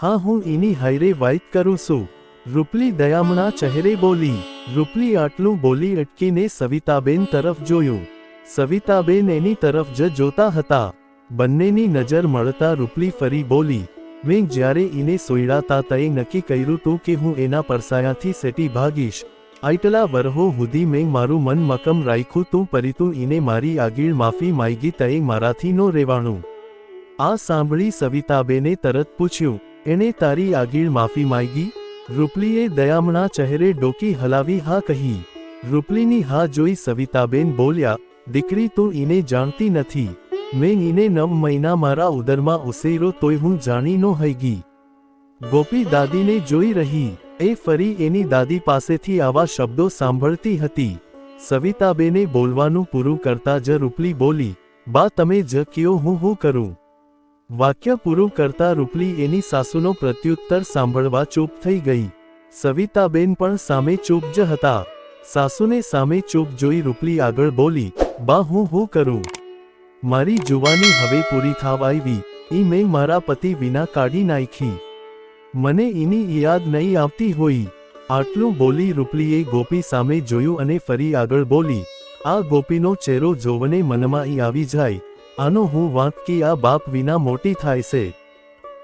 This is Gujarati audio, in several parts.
હા, હું એની હાયરે વાઇક કરું છું. રૂપલી દયામણા ચહેરે બોલી. રૂપલી આટલું બોલી અટકીને સવિતાબેન તરફ જોયું. સવિતાબેન એની તરફ જ જોતા હતા. બંનેની નજર મળતા રૂપલી ફરી બોલી. મેં જ્યારે એને સોયડાતા તયે નક્કી કર્યું તું કે હું એના પરસાયાથી સેટી ભાગીશ. આટલા વરહો સુધી મેં મારું મન મકમ રાખ્યું તું પરિતું ઈને મારી આગીળ માફી માગી તયે મારાથી નો રેવાણું. આ સાંભળી સવિતાબેને તરત પૂછ્યું. એણે તારી આગીળ માફી માંગી. રૂપલીએ દયામણા ચહેરે ડોકી હલાવી હા કહી. રૂપલીની હા જોઈ સવિતાબેન બોલ્યા, દીકરી, તું ઈને જાણતી નથી. મેં ઈને નવ મહિના મારા ઉદરમાં ઉસેરો તોય હું જાણી નો હૈગી ગોપી દાદીને જોઈ રહી. એ ફરી એની દાદી પાસેથી આવા શબ્દો સાંભળતી હતી. સવિતાબેને બોલવાનું પૂરું કરતા જ રૂપલી બોલી, બા, તમે જ કયો હું હું કરું? વાક્ય પૂરું કરતા રૂપલી એની સાસુનો પ્રત્યુત્તર સાંભળવા ચૂપ થઈ ગઈ. સવિતાબેન પણ સામે ચૂપ જ હતા. સાસુને સામે ચૂપ જોઈ રૂપલી આગળ બોલી, બા, હું હું કરું? મારી જુવાની હવે પૂરી થાવ આવી. ઈ મેં મારા પતિ વિના કાઢી નાખી. મને એની યાદ નહીં આવતી હોય. આટલું બોલી રૂપલીએ ગોપી સામે જોયું અને ફરી આગળ બોલી, આ ગોપીનો ચહેરો જોવને મનમાં ઈ આવી જાય. આનો હું વાંકી આ બાપ વિના મોટી થાય છે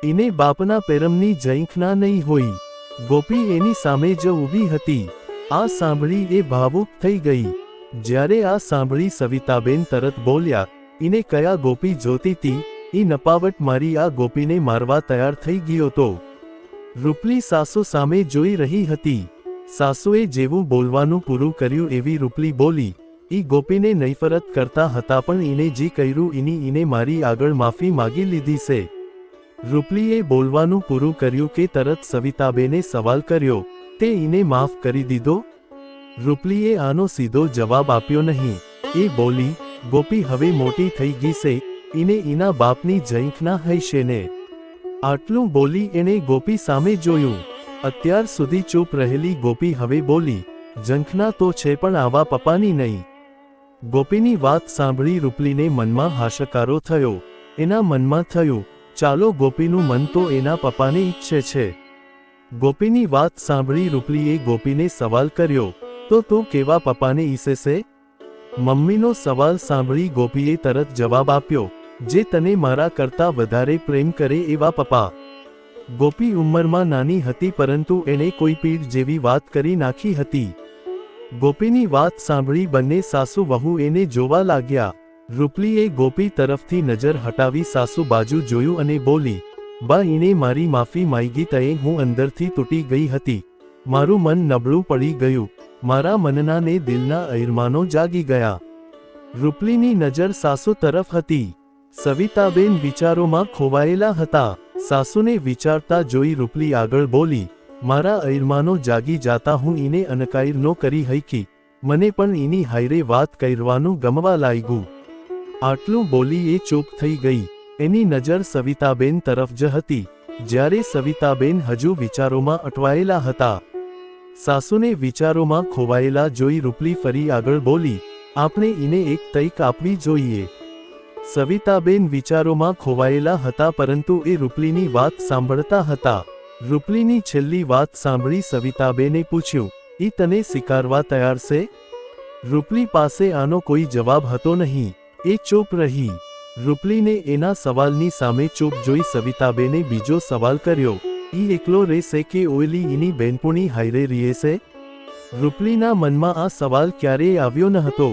એને બાપના પેરમની જૈંખના નહીં હોય. ગોપી એની સામે જ ઊભી હતી. આ સાંભળી એ ભાવુક થઈ ગઈ. જ્યારે આ સાંભળી સવિતાબેન તરત બોલ્યા ઈને કયા ગોપી જોતી તી? એ નપાવટ મારી આ ગોપીને મારવા તૈયાર થઈ ગયો તો. રૂપલી સાસુ સામે જોઈ રહી હતી. સાસુએ જેવું બોલવાનું પૂરું કર્યું એવી રૂપલી બોલી ઈ ગોપીને નૈફરત કરતા હતા પણ ઈને જે કર્યું એની ઈને મારી આગળ માફી માગી લીધી છે. રૂપલીએ બોલવાનું પૂરું કર્યું કે તરત સવિતાબેને સવાલ કર્યો, તે ઈને માફ કરી દીધો? રૂપલીએ આનો સીધો જવાબ આપ્યો નહીં. એ બોલી, ગોપી હવે મોટી થઈ ગઈ છે, ઈને એના બાપની જૈંખના હૈશે ને. આટલું બોલી એણે ગોપી સામે જોયું. અત્યાર સુધી ચૂપ રહેલી ગોપી હવે બોલી, જંખના તો છે પણ આવા પપ્પાની નહીં. ગોપીની વાત સાંભળી રૂપલીને મનમાં હાશકારો થયો. એના મનમાં થયું, ચાલો ગોપીનું મન તો એના પપ્પાને ઈચ્છે છે. ગોપીની વાત સાંભળી રૂપલીએ ગોપીને સવાલ કર્યો, તો તું કેવા પપ્પાને ઈસેશે મમ્મીનો સવાલ સાંભળી ગોપીએ તરત જવાબ આપ્યો, જે તને મારા કરતા વધારે પ્રેમ કરે એવા પપ્પા. ગોપી ઉંમરમાં નાની હતી પરંતુ એણે કોઈ પીઠ જેવી વાત કરી નાખી હતી. ગોપીની વાત સાંભળી બંને સાસુ વહુ એને જોવા લાગ્યા. રૂપલીએ ગોપી તરફથી નજર હટાવી સાસુ બાજુ જોયું અને બોલી, બા એણે મારી માફી માંગી તયે હું અંદરથી તૂટી ગઈ હતી. મારું મન નબળું પડી ગયું. મારા મનના ને દિલના અરમાનો જાગી ગયા. રૂપલીની નજર સાસુ તરફ હતી. સવિતાબેન વિચારોમાં ખોવાયેલા હતા. સાસુને વિચારતા જોઈ રૂપલી આગળ બોલી મારા અરમાનો જાગી જાતા હું ઈને અનકાઈર નો કરી હૈકી. મને પણ એની હાયરે વાત કરવાનું ગમવા લાગ્યું આટલું બોલી એ ચૂપ થઈ ગઈ. એની નજર સવિતાબેન તરફ જ હતી. જ્યારે સવિતાબેન હજુ વિચારોમાં અટવાયેલા હતા. સાસુને વિચારોમાં ખોવાયેલા જોઈ રૂપલી ફરી આગળ બોલી, આપણે ઈને એક તૈક આપવી જોઈએ. સવિતાબેન વિચારોમાં ખોવાયેલા હતા પરંતુ એ રૂપલીની વાત સાંભળતા હતા. રૂપલીની છેલ્લી વાત સાંભળી સવિતાબેને પૂછ્યું એ તને સ્વીકારવા તૈયાર છે? રૂપલી પાસે આનો કોઈ જવાબ હતો નહીં. એ ચૂપ રહી. રૂપલીને એના સવાલની સામે ચૂપ જોઈ સવિતાબેને બીજો સવાલ કર્યો, ઈ એકલો રહેશે કે ઓયલી એની બેનપુણી હાયરે રીએશે રૂપલીના મનમાં આ સવાલ ક્યારેય આવ્યો ન હતો.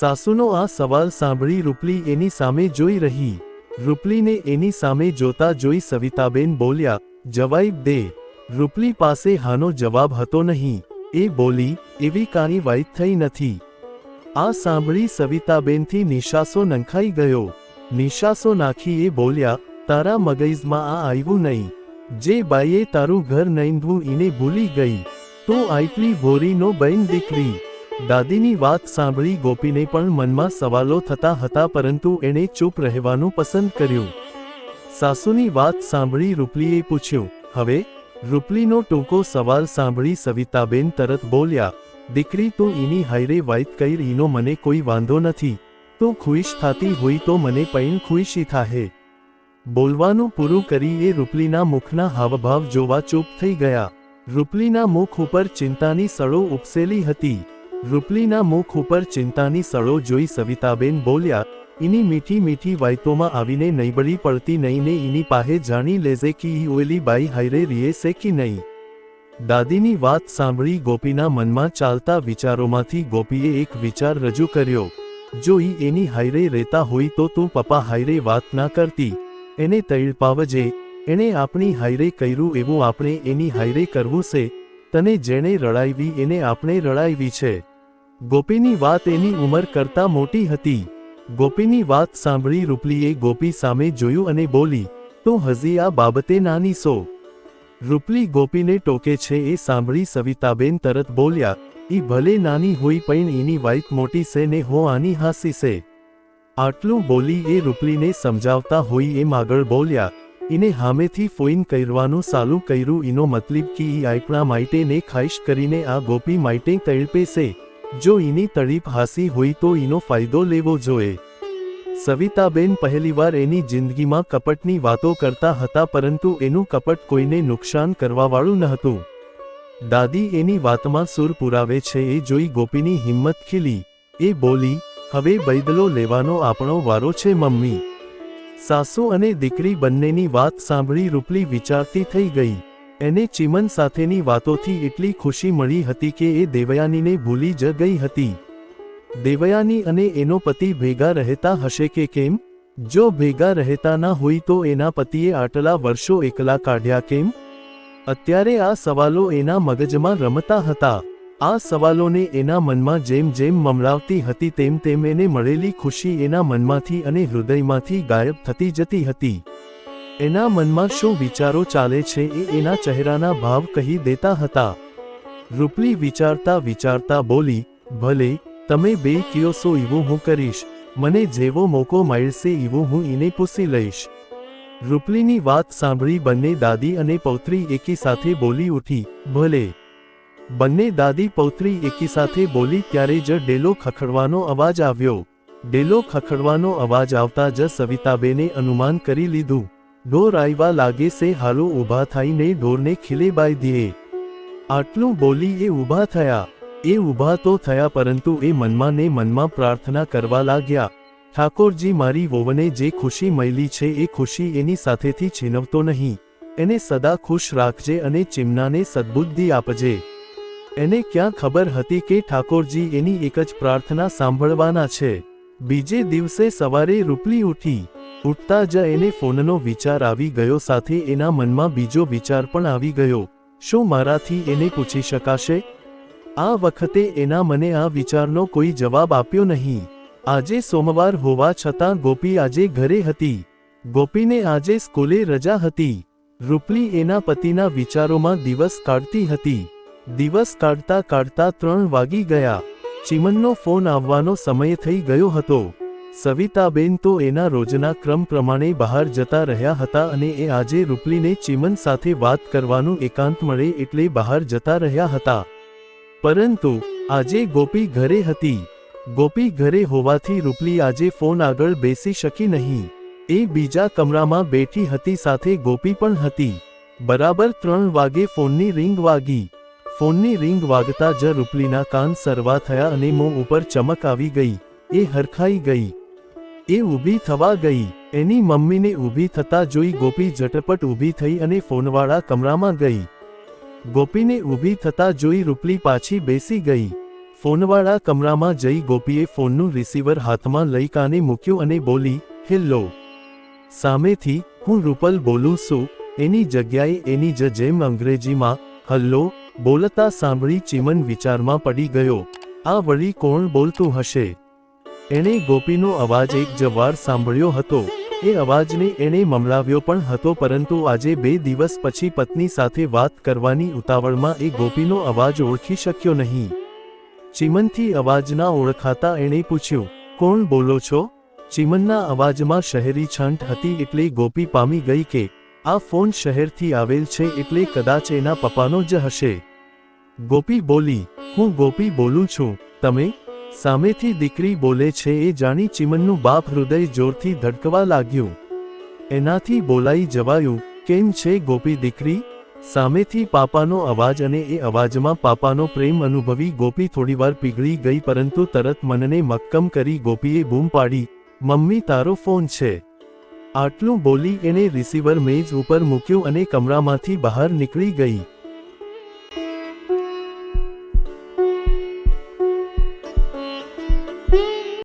સાસુનો આ સવાલ સાંભળી રૂપલી એની સામે જોઈ રહી. રૂપલીને એની સામે જોતા જોઈ સવિતાબેન બોલ્યા જવાબ દે રૂપલી પાસે હાનો જવાબ હતો નહીં. એ બોલી, એવી કાણી વાઈટ થઈ નથી. આ સાંભળી સવિતાબેનથી નિશાસો નંખાઈ ગયો. નિશાસો નાખી એ બોલ્યા, તારા મગજમાં આ આવ્યું નહીં. જે બાઈએ તારું ઘર નૈંધવું ઈને ભૂલી ગઈ. તું આટલી ભોરીનો બહેન દીકરી. દાદીની વાત સાંભળી ગોપીને પણ મનમાં સવાલો થતા હતા પરંતુ એણે ચૂપ રહેવાનું પસંદ કર્યું. સાસુની વાત સાંભળી રૂપલીએ પૂછ્યું, હવે? રૂપલીનો ટૂંકો સવાલ સાંભળી સવિતાબેન તરત બોલ્યા, દીકરી, તું એની હાયરે વાઇટ કઈ એનો મને કોઈ વાંધો નથી. તું ખુશ થતી હોય તો મને પૈણ ખુશી થાહે. બોલવાનું પૂરું કરી એ રૂપલીના મુખના હાવભાવ જોવા ચૂપ થઈ ગયા. રૂપલીના મુખ ઉપર ચિંતાની સળો ઉપસેલી હતી. રૂપલીના મુખ ઉપર ચિંતાની સળો જોઈ સવિતાબેન બોલ્યા એની મીઠી મીઠી વાયતોમાં આવીને નૈબળી પડતી નહીં ને એની પાહે જાણી લેજે કે ઈ ઓલી બાઈ હાયરે રીએ છે કે નહીં દાદીની વાત સાંભળી ગોપીના મનમાં ચાલતા વિચારોમાંથી ગોપીએ એક વિચાર રજૂ કર્યો. જો ઈ એની હાયરે રહેતા હોય તો તું પપ્પા હાઈરે વાત ના કરતી. એને તૈળ પાવજે એણે આપણી હાયરે કર્યું એવું આપણે એની હાયરે કરવું છે તને જેણે રડાવી એને આપણે રડાવી છે. ગોપીની વાત એની ઉંમર કરતા મોટી હતી. ગોપીની વાત સાંભળી રૂપલીએ ગોપી સામે જોયું અને બોલી, તો હજી આ બાબતે નાની સો રૂપલી ગોપીને ટોકે છે એ સાંભળી સવિતાબેન તરત બોલ્યા, ઈ ભલે નાની હોય પણ એની વાઈફ મોટી છે ને હો આની હાસી છે. આટલું બોલી એ રૂપલીને સમજાવતા હોય એમ આગળ બોલ્યા, ઈને હામેથી ફોઈન કરવાનું સાલું કર્યું એનો મતલબ કે ઈ આપણા માઇટેને ખાઈશ કરીને આ ગોપી માટે તળપે છે. જો એની તળીપ હાસી હોય તો એનો ફાયદો લેવો જોઈએ. સવિતાબેન પહેલીવાર એની જિંદગીમાં કપટની વાતો કરતા હતા પરંતુ એનું કપટ કોઈને નુકસાન કરવાવાળું ન હતું દાદી એની વાતમાં સુર પુરાવે છે, એ જોઈ ગોપીની હિંમત ખીલી. એ બોલી, હવે બૈદલો લેવાનો આપણો વારો છે, મમ્મી. સાસુ અને દીકરી બંનેની વાત સાંભળી રૂપલી વિચારતી થઈ ગઈ. એને ચિમન સાથેની વાતોથી એટલી ખુશી મળી હતી કે એ દેવયાનીને ભૂલી જ ગઈ હતી. દેવયાની અને એનો પતિ ભેગા રહેતા હશે કે કેમ? જો ભેગા રહેતા ના હોય તો એના પતિએ આટલા વર્ષો એકલા કાઢ્યા કેમ? અત્યારે આ સવાલો એના મગજમાં રમતા હતા. આ સવાલોને એના મનમાં જેમ જેમ મમરાવતી હતી તેમ તેમ એને મળેલી ખુશી એના મનમાંથી અને હૃદયમાંથી ગાયબ થતી જતી હતી. એના મનમાં શું વિચારો ચાલે છે એ એના ચહેરાના ભાવ કહી દેતા હતા. રૂપલી વિચારતા વિચારતા બોલી, ભલે, તમે બે કયો સો એવું હું કરીશ. મને જેવો મોકો મળશે એવું હું એને પૂછી લઈશ. રૂપલીની વાત સાંભળી બંને દાદી અને પૌત્રી એકી સાથે બોલી ઉઠી, ભલે. બંને દાદી પૌત્રી એકી સાથે બોલી ત્યારે જ ડેલો ખખડવાનો અવાજ આવ્યો. ડેલો ખખડવાનો અવાજ આવતા જ સવિતાબેને અનુમાન કરી લીધું ઢોર આવ્યા લાગે સે, હાલો, ઊભા થઈને ઢોરને ખીલે બાઈ દીએ. આટલું બોલી એ ઊભા થયા. એ ઊભા તો થયા, પરંતુ એ મનમાં ને મનમાં પ્રાર્થના કરવા લાગ્યા. ઠાકોરજી, મારી વોવને જે ખુશી મળી છે, એ ખુશી એની સાથેથી છીનવતો નહીં. એને સદા ખુશ રાખજે અને ચિમનાને સદબુદ્ધિ આપજે. એને ક્યાં ખબર હતી કે ઠાકોરજી એની એક જ પ્રાર્થના સાંભળવાના છે. બીજે દિવસે સવારે રૂપલી ઉઠી. ઉઠતા જ એને ફોનનો વિચાર આવી ગયો સાથે એના મનમાં બીજો વિચાર પણ આવી ગયો. શું મારાથી એને પૂછી શકાશે? આ વખતે એના મને આ વિચારનો કોઈ જવાબ આપ્યો નહીં. આજે સોમવાર હોવા છતાં ગોપી આજે ઘરે હતી. ગોપીને આજે સ્કૂલે રજા હતી. રૂપલી એના પતિના વિચારોમાં દિવસ કાઢતી હતી. દિવસ કાઢતા કાઢતા ત્રણ વાગી ગયા. ચિમનનો ફોન આવવાનો સમય થઈ ગયો હતો. સવિતાબેન તો એના રોજના ક્રમ પ્રમાણે બહાર જતા રહ્યા હતા અને એ આજે રૂપલીને ચિમન સાથે વાત કરવાનું એકાંત મળે એટલે બહાર જતા રહ્યા હતા. પરંતુ, આજે ગોપી ઘરે હતી. ગોપી ઘરે હોવાથી રૂપલી આજે ફોન આગળ બેસી શકી નહીં. એ બીજા કમરામાં બેઠી હતી સાથે ગોપી પણ હતી. બરાબર ત્રણ વાગે ફોનની રિંગ વાગી. ફોનની રિંગ વાગતા જ રૂપલીના કાન સરવા થયા અને મોં ઉપર ચમક આવી ગઈ. એ હરખાઈ ગઈ. એ ઊભી થવા ગઈ. એની મમ્મીને ઊભી થતા જોઈ ગોપી ઝટપટ ઊભી થઈ અને ફોનવાળા કમરામાં ગઈ. ગોપીને ઊભી થતા જોઈ રૂપલી પાછી બેસી ગઈ. ફોનવાળા કમરામાં જઈ ગોપીએ ફોનનું રિસીવર હાથમાં લઈ કાને મૂક્યું અને બોલી, હેલ્લો. સામેથી, હું રૂપલ બોલું છું. એની જગ્યાએ એની જ જેમ અંગ્રેજીમાં, હલ્લો, બોલતા સાંભળી ચીમન વિચારમાં પડી ગયો. આ વળી કોણ બોલતું હશે? એણે ગોપીનો અવાજ એક જ વાર સાંભળ્યો હતો. એ અવાજને એણે મમરાવ્યો પણ હતો પરંતુ આજે બે દિવસ પછી પત્ની સાથે વાત કરવાની ઉતાવળમાં એ ગોપીનો અવાજ ઓળખી શક્યો નહીં. ચિમનથી અવાજના ઓળખાતા એણે પૂછ્યું, કોણ બોલો છો? ચિમનના અવાજમાં શહેરી છંટ હતી એટલે ગોપી પામી ગઈ કે, આ ફોન શહેરથી આવેલ છે એટલે કદાચ એના પપ્પાનો જ હશે. ગોપી બોલી, હું ગોપી બોલું છું. તમે? સામેથી દીકરી બોલે છે, એ જાણી ચિમનનું બાપ હૃદય જોરથી ધડકવા લાગ્યું. એનાથી બોલાઈ જવાયું, કેમ છે ગોપી દીકરી? સામેથી પાપાનો અવાજ અને એ અવાજમાં પાપાનો પ્રેમ અનુભવી ગોપી થોડીવાર પીગળી ગઈ, પરંતુ તરત મનને મક્કમ કરી ગોપીએ બૂમ પાડી, મમ્મી, તારો ફોન છે. આટલું બોલી એણે રિસીવર મેજ ઉપર મૂક્યું અને કમરામાંથી બહાર નીકળી ગઈ.